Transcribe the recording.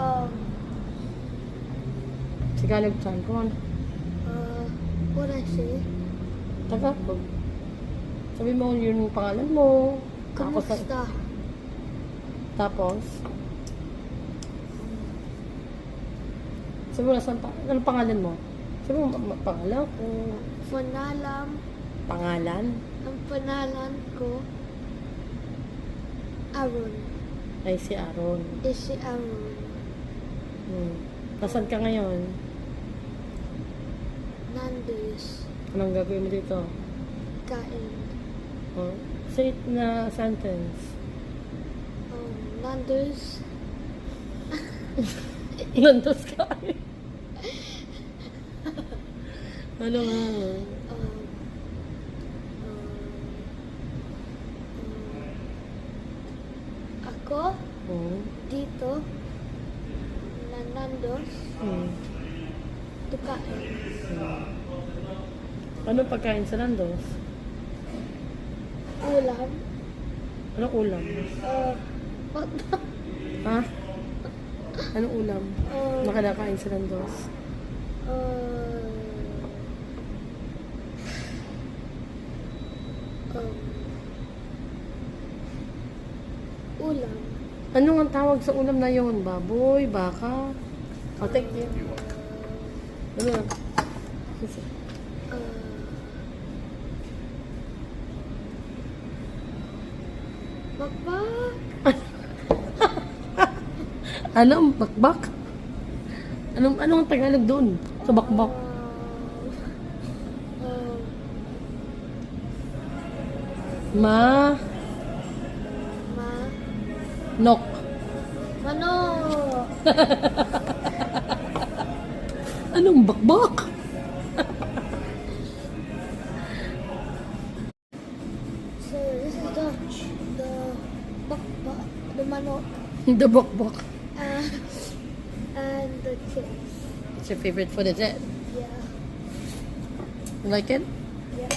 Um, Tagalog chan. Come on. uh, what I say? Tagalog. Sabi mo yung pangalan mo. Kamusta? tapos, sabi mo, saan pa, anong pangalan mo? Sabi mo, pangalan ko. Panalam. Pangalan? Ang panalan ko, Aaron. Ay, si Aaron. Is si Aaron. Hmm. Nasaan ka ngayon? Nando's Anong gagawin mo dito? kain. Oh, say it na sentence. Um, Nando's Nandos ka. ano nga? um, um, um, ako Oh. dito Nando's Hmm. tukain. Hmm. Ano pagkain sa Nandos? Ulam. Anong ulam? Uh, what Ha? Anong ulam? uh, Na kinakain sa Nandos? uh, um, ulam. Ano ang tawag sa ulam na yon? Baboy? Baka? I'll take it. Ano na? Uh, Bakbak. Ano ang bakbak? Anong, anong Tagalog doon? Sa bakbak? Uh, Ma? ma. Nok? Mano. Anong bakbak? So this is the the bakbak, the manok, The bakbak. uh, and the chips. It's your favorite food, is it? Yeah, You like it? yeah.